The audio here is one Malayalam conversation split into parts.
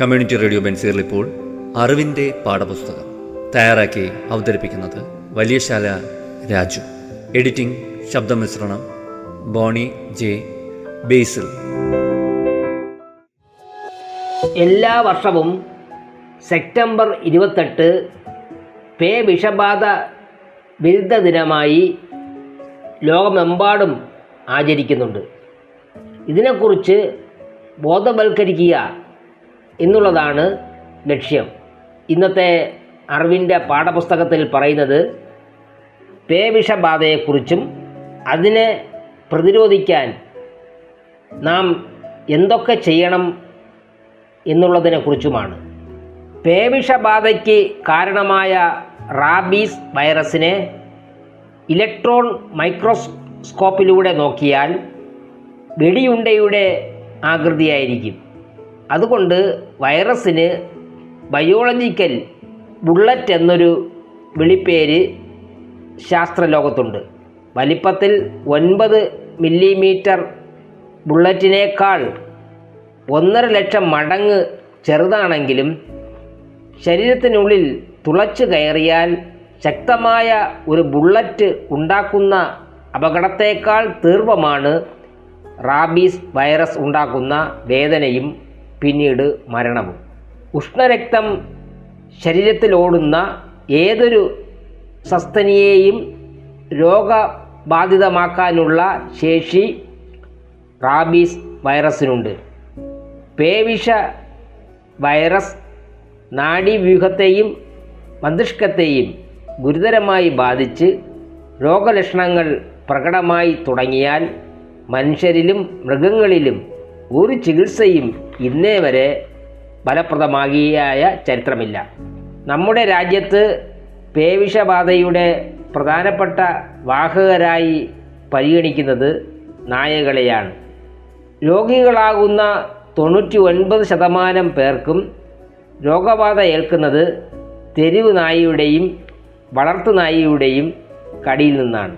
കമ്മ്യൂണിറ്റി റേഡിയോ ബെൻസീറിൽ ഇപ്പോൾ അറിവിന്റെ പാഠപുസ്തകം തയ്യാറാക്കി അവതരിപ്പിക്കുന്നത് വലിയശാല രാജു. എഡിറ്റിംഗ് ശബ്ദമിശ്രണം ബോണി ജെ ബേസിൽ. എല്ലാ വർഷവും സെപ്റ്റംബർ ഇരുപത്തെട്ട് പേ വിഷബാധ വിരുദ്ധ ദിനമായി ലോകമെമ്പാടും ആചരിക്കുന്നുണ്ട്. ഇതിനെക്കുറിച്ച് ബോധവൽക്കരിക്കുക എന്നുള്ളതാണ് ലക്ഷ്യം. ഇന്നത്തെ അറിവിന്റെ പാഠപുസ്തകത്തിൽ പറയുന്നത് പേവിഷബാധയെക്കുറിച്ചും അതിനെ പ്രതിരോധിക്കാൻ നാം എന്തൊക്കെ ചെയ്യണം എന്നുള്ളതിനെക്കുറിച്ചുമാണ്. പേവിഷബാധയ്ക്ക് കാരണമായ റാബീസ് വൈറസിനെ ഇലക്ട്രോൺ മൈക്രോസ്കോപ്പിലൂടെ നോക്കിയാൽ വെടിയുണ്ടയുടെ ആകൃതിയായിരിക്കും. അതുകൊണ്ട് വൈറസിന് ബയോളജിക്കൽ ബുള്ളറ്റ് എന്നൊരു വിളിപ്പേര് ശാസ്ത്രലോകത്തുണ്ട്. വലിപ്പത്തിൽ ഒൻപത് മില്ലിമീറ്റർ ബുള്ളറ്റിനേക്കാൾ ഒന്നര ലക്ഷം മടങ്ങ് ചെറുതാണെങ്കിലും ശരീരത്തിനുള്ളിൽ തുളച്ചു കയറിയാൽ ശക്തമായ ഒരു ബുള്ളറ്റ് ഉണ്ടാക്കുന്ന അപകടത്തേക്കാൾ തീർവമാണ് റാബീസ് വൈറസ് ഉണ്ടാക്കുന്ന വേദനയും പിന്നീട് മരണവും. ഉഷ്ണരക്തം ശരീരത്തിലോടുന്ന ഏതൊരു സസ്തനിയെയും രോഗബാധിതമാക്കാനുള്ള ശേഷി റാബീസ് വൈറസിനുണ്ട്. പേവിഷ വൈറസ് നാഡീവ്യൂഹത്തെയും മസ്തിഷ്കത്തെയും ഗുരുതരമായി ബാധിച്ച് രോഗലക്ഷണങ്ങൾ പ്രകടമായി തുടങ്ങിയാൽ മനുഷ്യരിലും മൃഗങ്ങളിലും ഒരു ചികിത്സയും ഇന്നേ വരെ ഫലപ്രദമാകിയായ ചരിത്രമില്ല. നമ്മുടെ രാജ്യത്ത് പേവിഷബാധയുടെ പ്രധാനപ്പെട്ട വാഹകരായി പരിഗണിക്കുന്നത് നായകളെയാണ്. രോഗികളാകുന്ന തൊണ്ണൂറ്റി ഒൻപത് ശതമാനം പേർക്കും രോഗബാധ ഏൽക്കുന്നത് തെരുവ് നായയുടെയും വളർത്തു നായയുടെയും കടിയിൽ നിന്നാണ്.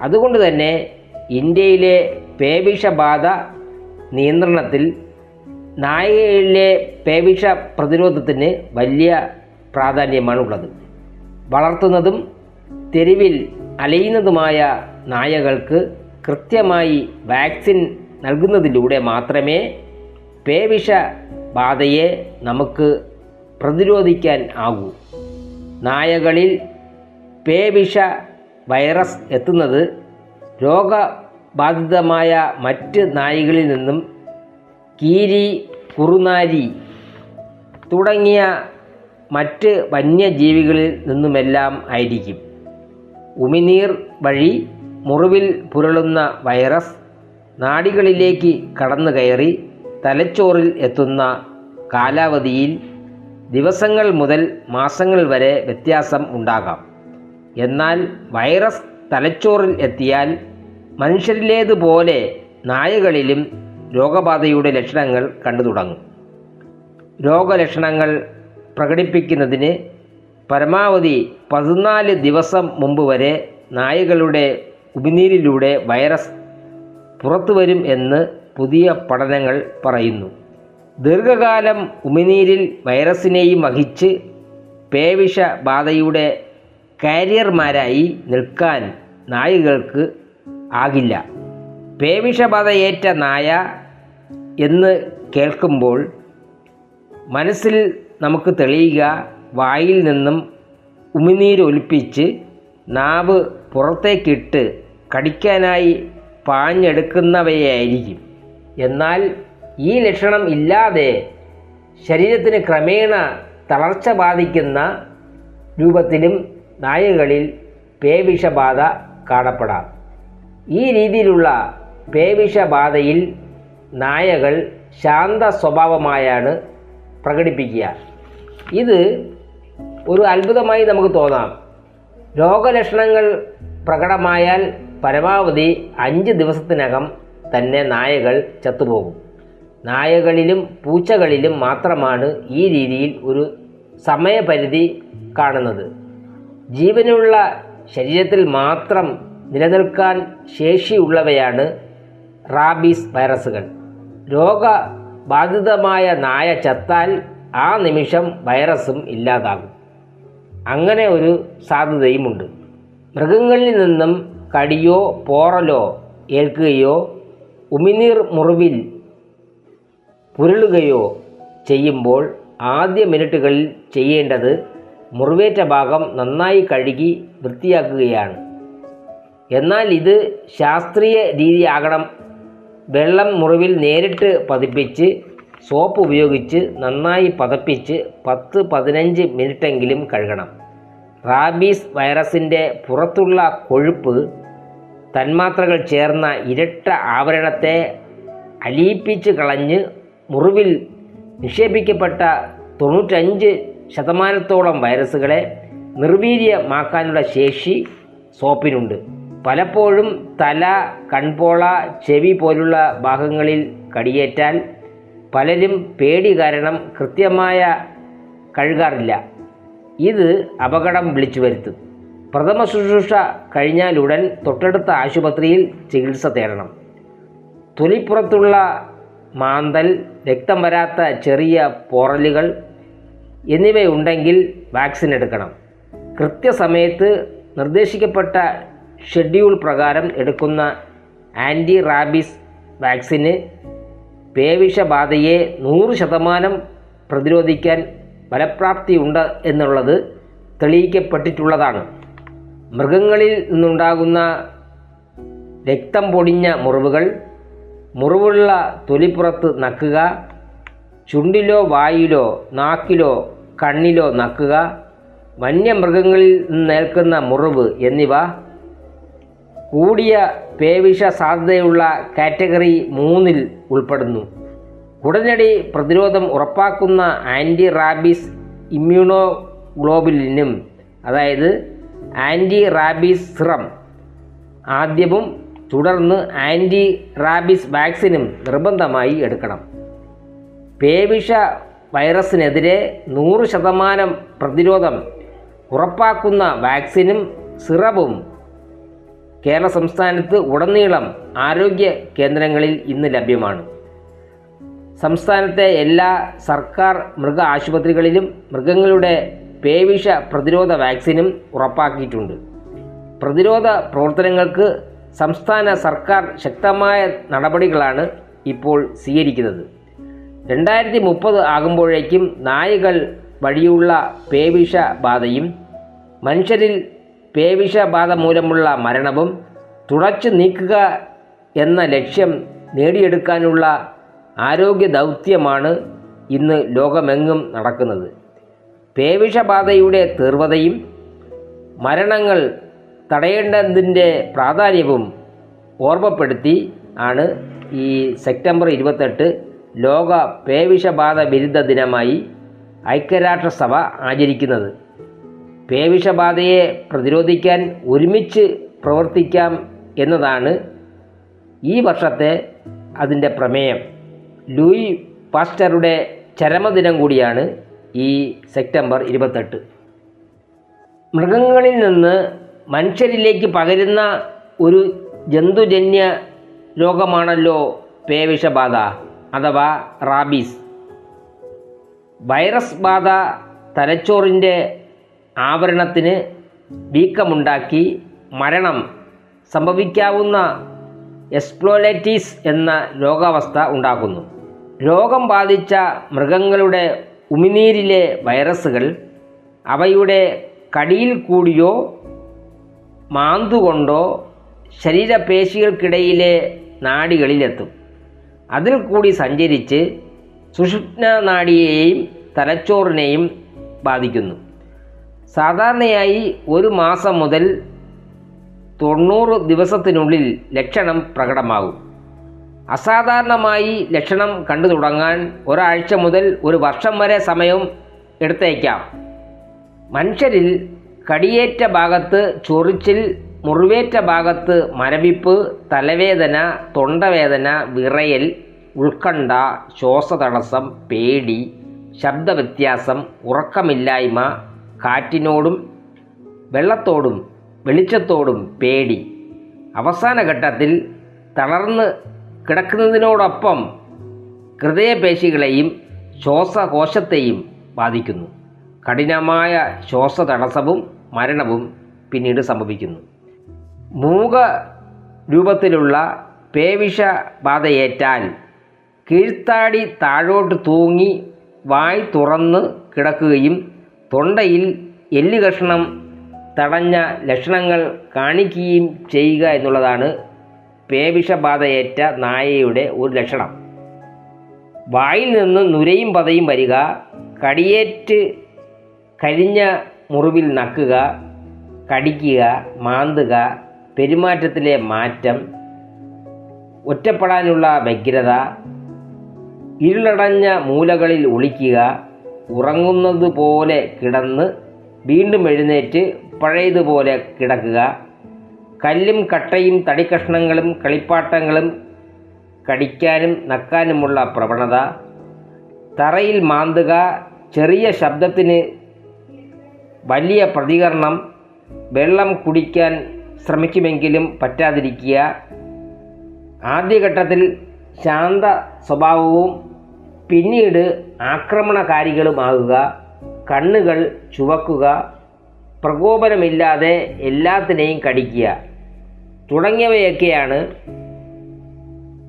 അതുകൊണ്ട് തന്നെ ഇന്ത്യയിലെ പേവിഷബാധ നിയന്ത്രണത്തിൽ നായികയിലെ പേവിഷ പ്രതിരോധത്തിന് വലിയ പ്രാധാന്യമാണുള്ളത്. വളർത്തുന്നതും തെരുവിൽ അലയുന്നതുമായ നായകൾക്ക് കൃത്യമായി വാക്സിൻ നൽകുന്നതിലൂടെ മാത്രമേ പേവിഷ ബാധയെ നമുക്ക് പ്രതിരോധിക്കാൻ ആകൂ. നായകളിൽ പേവിഷ വൈറസ് എത്തുന്നത് രോഗബാധിതമായ മറ്റ് നായികളിൽ നിന്നും കീരി കുറുനാരി തുടങ്ങിയ മറ്റ് വന്യജീവികളിൽ നിന്നുമെല്ലാം ആയിരിക്കും. ഉമിനീർ വഴി മുറിവിൽ പുരളുന്ന വൈറസ് നാടികളിലേക്ക് കടന്നു കയറി തലച്ചോറിൽ എത്തുന്ന കാലാവധിയിൽ ദിവസങ്ങൾ മുതൽ മാസങ്ങൾ വരെ വ്യത്യാസം ഉണ്ടാകാം. എന്നാൽ വൈറസ് തലച്ചോറിൽ എത്തിയാൽ മനുഷ്യരിലേതുപോലെ നായകളിലും രോഗബാധയുടെ ലക്ഷണങ്ങൾ കണ്ടു തുടങ്ങും. രോഗലക്ഷണങ്ങൾ പ്രകടിപ്പിക്കുന്നതിന് പരമാവധി പതിനാല് ദിവസം മുമ്പ് വരെ നായകളുടെ ഉമിനീരിലൂടെ വൈറസ് പുറത്തുവരും എന്ന് പുതിയ പഠനങ്ങൾ പറയുന്നു. ദീർഘകാലം ഉമിനീരിൽ വൈറസിനെയും വഹിച്ച് പേവിഷ ബാധയുടെ കാരിയർമാരായി നിൽക്കാൻ നായകൾക്ക് ആകില്ല. പേവിഷബാധയേറ്റ നായ എന്ന് കേൾക്കുമ്പോൾ മനസ്സിൽ നമുക്ക് തെളിയുക വായിൽ നിന്നും ഉമിനീരൊലിപ്പിച്ച് നാവ് പുറത്തേക്കിട്ട് കടിക്കാനായി പാഞ്ഞെടുക്കുന്നവയായിരിക്കും. എന്നാൽ ഈ ലക്ഷണം ഇല്ലാതെ ശരീരത്തിന് ക്രമേണ തളർച്ച ബാധിക്കുന്ന രൂപത്തിലും നായകളിൽ പേവിഷബാധ കാണപ്പെടാം. ഈ രീതിയിലുള്ള പേവിഷബാധയിൽ നായകൾ ശാന്ത സ്വഭാവമായാണ് പ്രകടിപ്പിക്കുക. ഇത് ഒരു അത്ഭുതമായി നമുക്ക് തോന്നാം. രോഗലക്ഷണങ്ങൾ പ്രകടമായാൽ പരമാവധി അഞ്ച് ദിവസത്തിനകം തന്നെ നായകൾ ചത്തുപോകും. നായകളിലും പൂച്ചകളിലും മാത്രമാണ് ഈ രീതിയിൽ ഒരു സമയപരിധി കാണുന്നത്. ജീവനുള്ള ശരീരത്തിൽ മാത്രം നിലനിൽക്കാൻ ശേഷിയുള്ളവയാണ് റാബീസ് വൈറസുകൾ. രോഗബാധിതമായ നായ ചത്താൽ ആ നിമിഷം വൈറസും ഇല്ലാതാകും. അങ്ങനെ ഒരു സാധ്യതയുമുണ്ട്. മൃഗങ്ങളിൽ നിന്നും കടിയോ പോറലോ ഏൽക്കുകയോ ഉമിനീർ മുറിവിൽ പുരളുകയോ ചെയ്യുമ്പോൾ ആദ്യ മിനിറ്റുകളിൽ ചെയ്യേണ്ടത് മുറിവേറ്റ ഭാഗം നന്നായി കഴുകി വൃത്തിയാക്കുകയാണ്. എന്നാൽ ഇത് ശാസ്ത്രീയ രീതിയാകണം. വെള്ളം മുറിവിൽ നേരിട്ട് പതിപ്പിച്ച് സോപ്പ് ഉപയോഗിച്ച് നന്നായി പതപ്പിച്ച് പത്ത് പതിനഞ്ച് മിനിറ്റെങ്കിലും കഴുകണം. റാബീസ് വൈറസിന്റെ പുറത്തുള്ള കൊഴുപ്പ് തന്മാത്രകൾ ചേർന്ന ഇരട്ട ആവരണത്തെ അലിയിപ്പിച്ച് കളഞ്ഞ് മുറിവിൽ നിക്ഷേപിക്കപ്പെട്ട തൊണ്ണൂറ്റഞ്ച് ശതമാനത്തോളം വൈറസുകളെ നിർവീര്യമാക്കാനുള്ള ശേഷി സോപ്പിനുണ്ട്. പലപ്പോഴും തല കൺപോള ചെവി പോലുള്ള ഭാഗങ്ങളിൽ കടിയേറ്റാൽ പലരും പേടി കാരണം കൃത്യമായ കഴുകാറില്ല. ഇത് അപകടം വിളിച്ചു വരുത്തും. പ്രഥമ ശുശ്രൂഷ കഴിഞ്ഞാലുടൻ തൊട്ടടുത്ത ആശുപത്രിയിൽ ചികിത്സ തേടണം. തൊലിപ്പുറത്തുള്ള മാന്തൽ രക്തം വരാത്ത ചെറിയ പോറലുകൾ എന്നിവയുണ്ടെങ്കിൽ വാക്സിൻ എടുക്കണം. കൃത്യസമയത്ത് നിർദ്ദേശിക്കപ്പെട്ട ഷെഡ്യൂൾ പ്രകാരം എടുക്കുന്ന ആന്റി റാബിസ് വാക്സിന് പേവിഷബാധയെ നൂറ് ശതമാനം പ്രതിരോധിക്കാൻ ഫലപ്രാപ്തിയുണ്ട് എന്നുള്ളത് തെളിയിക്കപ്പെട്ടിട്ടുള്ളതാണ്. മൃഗങ്ങളിൽ നിന്നുണ്ടാകുന്ന രക്തം പൊടിഞ്ഞ മുറിവുകൾ മുറിവുള്ള തൊലിപ്പുറത്ത് നക്കുക ചുണ്ടിലോ വായിലോ നാക്കിലോ കണ്ണിലോ നക്കുക വന്യമൃഗങ്ങളിൽ നിന്നേൽക്കുന്ന മുറിവ് എന്നിവ കൂടിയ പേവിഷ സാധ്യതയുള്ള കാറ്റഗറി മൂന്നിൽ ഉൾപ്പെടുന്നു. ഉടനടി പ്രതിരോധം ഉറപ്പാക്കുന്ന ആന്റി റാബീസ് ഇമ്മ്യൂണോ ഗ്ലോബുലിനും അതായത് ആന്റി റാബീസ് സിറം ആദ്യവും തുടർന്ന് ആന്റി റാബീസ് വാക്സിനും നിർബന്ധമായി എടുക്കണം. പേവിഷ വൈറസിനെതിരെ നൂറ് ശതമാനം പ്രതിരോധം ഉറപ്പാക്കുന്ന വാക്സിനും സിറവും കേരള സംസ്ഥാനത്ത് ഉടനീളം ആരോഗ്യ കേന്ദ്രങ്ങളിൽ ഇന്ന് ലഭ്യമാണ്. സംസ്ഥാനത്തെ എല്ലാ സർക്കാർ മൃഗ ആശുപത്രികളിലും മൃഗങ്ങളുടെ പേവിഷ പ്രതിരോധ വാക്സിനും ഉറപ്പാക്കിയിട്ടുണ്ട്. പ്രതിരോധ പ്രവർത്തനങ്ങൾക്ക് സംസ്ഥാന സർക്കാർ ശക്തമായ നടപടികളാണ് ഇപ്പോൾ സ്വീകരിക്കുന്നത്. രണ്ടായിരത്തി മുപ്പത് ആകുമ്പോഴേക്കും നായകൾ വഴിയുള്ള പേവിഷ ബാധയും മനുഷ്യരിൽ പേവിഷബാധ മൂലമുള്ള മരണവും തുടച്ചു നീക്കുക എന്ന ലക്ഷ്യം നേടിയെടുക്കാനുള്ള ആരോഗ്യ ദൗത്യമാണ് ഇന്ന് ലോകമെങ്ങും നടക്കുന്നത്. പേവിഷബാധയുടെ തീവ്രതയും മരണങ്ങൾ തടയേണ്ടതിന്റെ പ്രാധാന്യവും ഓർമ്മപ്പെടുത്തി ആണ് ഈ സെപ്റ്റംബർ ഇരുപത്തെട്ട് ലോക പേവിഷബാധ വിരുദ്ധ ദിനമായി ഐക്യരാഷ്ട്രസഭ ആചരിക്കുന്നത്. പേവിഷബാധയെ പ്രതിരോധിക്കാൻ ഒരുമിച്ച് പ്രവർത്തിക്കാം എന്നതാണ് ഈ വർഷത്തെ അതിന്റെ പ്രമേയം. ലൂയി പാസ്റ്ററുടെ ചരമദിനം കൂടിയാണ് ഈ സെപ്റ്റംബർ ഇരുപത്തെട്ട്. മൃഗങ്ങളിൽ നിന്ന് മനുഷ്യരിലേക്ക് പകരുന്ന ഒരു ജന്തുജന്യ രോഗമാണല്ലോ പേവിഷബാധ അഥവാ റാബീസ്. വൈറസ് ബാധ തലച്ചോറിന്റെ ആവരണത്തിന് വീക്കമുണ്ടാക്കി മരണം സംഭവിക്കാവുന്ന എസ്പ്ലോലൈറ്റീസ് എന്ന രോഗാവസ്ഥ ഉണ്ടാക്കുന്നു രോഗം ബാധിച്ച മൃഗങ്ങളുടെ ഉമിനീരിലെ വൈറസുകൾ അവയുടെ കടിയിൽ കൂടിയോ മാന്തുകൊണ്ടോ ശരീരപേശികൾക്കിടയിലെ നാടികളിലെത്തും. അതിൽ കൂടി സഞ്ചരിച്ച് സുഷുപ്ന നാടിയെയും തലച്ചോറിനെയും ബാധിക്കുന്നു. സാധാരണയായി ഒരു മാസം മുതൽ തൊണ്ണൂറ് ദിവസത്തിനുള്ളിൽ ലക്ഷണം പ്രകടമാകും. അസാധാരണമായി ലക്ഷണം കണ്ടു തുടങ്ങാൻ ഒരാഴ്ച മുതൽ ഒരു വർഷം വരെ സമയം എടുത്തേക്കാം. മനുഷ്യരിൽ കടിയേറ്റ ഭാഗത്ത് ചൊറിച്ചിൽ മുറിവേറ്റ ഭാഗത്ത് മരവിപ്പ് തലവേദന തൊണ്ടവേദന വിറയൽ ഉത്കണ്ഠ ശ്വാസതടസ്സം പേടി ശബ്ദവ്യത്യാസം ഉറക്കമില്ലായ്മ കാറ്റിനോടും വെള്ളത്തോടും വെളിച്ചത്തോടും പേടി. അവസാന ഘട്ടത്തിൽ തളർന്ന് കിടക്കുന്നതിനോടൊപ്പം ഹൃദയപേശികളെയും ശ്വാസകോശത്തെയും ബാധിക്കുന്നു. കഠിനമായ ശ്വാസതടസ്സവും മരണവും പിന്നീട് സംഭവിക്കുന്നു. മൂക രൂപത്തിലുള്ള പേവിഷ ബാധയേറ്റാൽ കീഴ്ത്താടി താഴോട്ട് തൂങ്ങി വായ് തുറന്ന് കിടക്കുകയും തൊണ്ടയിൽ എല്ല് കഷ്ണം തടഞ്ഞ ലക്ഷണങ്ങൾ കാണിക്കുകയും ചെയ്യുക എന്നുള്ളതാണ് പേവിഷബാധയേറ്റ നായയുടെ ഒരു ലക്ഷണം. വായിൽ നിന്ന് നുരയും പതയും വരിക കടിയേറ്റ് കരിഞ്ഞ മുറിവിൽ നക്കുക കടിക്കുക മാന്തുക പെരുമാറ്റത്തിലെ മാറ്റം ഒറ്റപ്പെടാനുള്ള വ്യഗ്രത ഇരുളടഞ്ഞ മൂലകളിൽ ഒളിക്കുക ഉറങ്ങുന്നത് പോലെ കിടന്ന് വീണ്ടും എഴുന്നേറ്റ് പഴയതുപോലെ കിടക്കുക. കല്ലും കട്ടയും തടിക്കഷ്ണങ്ങളും കളിപ്പാട്ടങ്ങളും കടിക്കാനും നക്കാനുമുള്ള പ്രവണത. തറയിൽ മാന്തുക ചെറിയ ശബ്ദത്തിന് വലിയ പ്രതികരണം വെള്ളം കുടിക്കാൻ ശ്രമിക്കുമെങ്കിലും പറ്റാതിരിക്കുക. ആദ്യഘട്ടത്തിൽ ശാന്ത സ്വഭാവവും പിന്നീട് ആക്രമണകാരികളുമാകുക കണ്ണുകൾ ചുവക്കുക പ്രകോപനമില്ലാതെ എല്ലാത്തിനെയും കടിക്കുക. തുടങ്ങിയവയൊക്കെയാണ്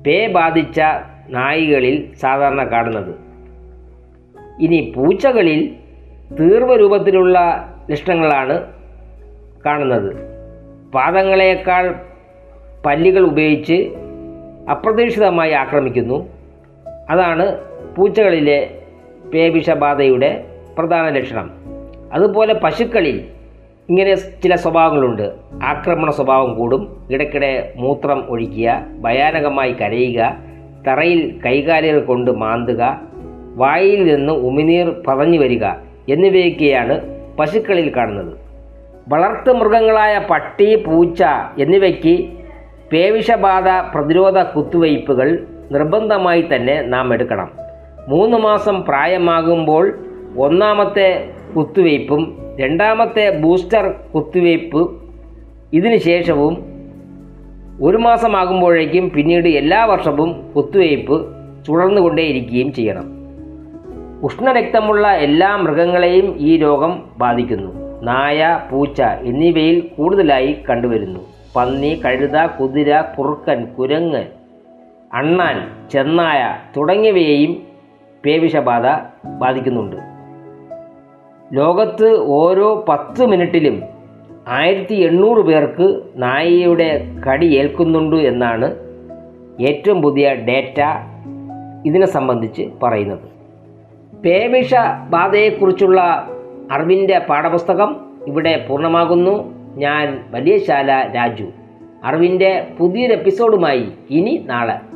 പേ ബാധിച്ച നായികളിൽ സാധാരണ കാണുന്നത്. ഇനി പൂച്ചകളിൽ തീർവ രൂപത്തിലുള്ള ലക്ഷണങ്ങളാണ് കാണുന്നത്. പാദങ്ങളേക്കാൾ പല്ലുകൾ ഉപയോഗിച്ച് അപ്രതീക്ഷിതമായി ആക്രമിക്കുന്നു. അതാണ് പൂച്ചകളിലെ പേവിഷബാധയുടെ പ്രധാന ലക്ഷണം. അതുപോലെ പശുക്കളിൽ ഇങ്ങനെ ചില സ്വഭാവങ്ങളുണ്ട്. ആക്രമണ സ്വഭാവം കൂടും. ഇടയ്ക്കിടെ മൂത്രം ഒഴിക്കുക ഭയാനകമായി കരയുക തറയിൽ കൈകാലുകൾ കൊണ്ട് മാന്തുക വായിൽ നിന്ന് ഉമിനീർ പറഞ്ഞു വരിക എന്നിവയൊക്കെയാണ് പശുക്കളിൽ കാണുന്നത്. വളർത്തു മൃഗങ്ങളായ പട്ടി പൂച്ച എന്നിവയ്ക്ക് പേവിഷബാധ പ്രതിരോധ കുത്തിവയ്പ്പുകൾ നിർബന്ധമായി തന്നെ നാം എടുക്കണം. മൂന്ന് മാസം പ്രായമാകുമ്പോൾ ഒന്നാമത്തെ കുത്തിവയ്പ്പും രണ്ടാമത്തെ ബൂസ്റ്റർ കുത്തിവയ്പ്പ് ഇതിന് ശേഷവും ഒരു മാസമാകുമ്പോഴേക്കും പിന്നീട് എല്ലാ വർഷവും കുത്തിവയ്പ്പ് തുടർന്നുകൊണ്ടേയിരിക്കുകയും ചെയ്യണം. ഉഷ്ണരക്തമുള്ള എല്ലാ മൃഗങ്ങളെയും ഈ രോഗം ബാധിക്കുന്നു. നായ പൂച്ച എന്നിവയിൽ കൂടുതലായി കണ്ടുവരുന്നു. പന്നി കഴുത കുതിര കുറുക്കൻ കുരങ്ങ് അണ്ണാൻ ചെന്നായ തുടങ്ങിയവയെയും പേവിഷബാധ ബാധിക്കുന്നുണ്ട്. ലോകത്ത് ഓരോ പത്ത് മിനിറ്റിലും ആയിരത്തി എണ്ണൂറ് പേർക്ക് നായയുടെ കടി ഏൽക്കുന്നുണ്ട് എന്നാണ് ഏറ്റവും പുതിയ ഡേറ്റ ഇതിനെ സംബന്ധിച്ച് പറയുന്നത്. പേവിഷ ബാധയെക്കുറിച്ചുള്ള അറിവിന്റെ പാഠപുസ്തകം ഇവിടെ പൂർണമാകുന്നു. ഞാൻ വലിയശാല രാജു. അറിവിന്റെ പുതിയൊരു എപ്പിസോഡുമായി ഇനി നാളെ.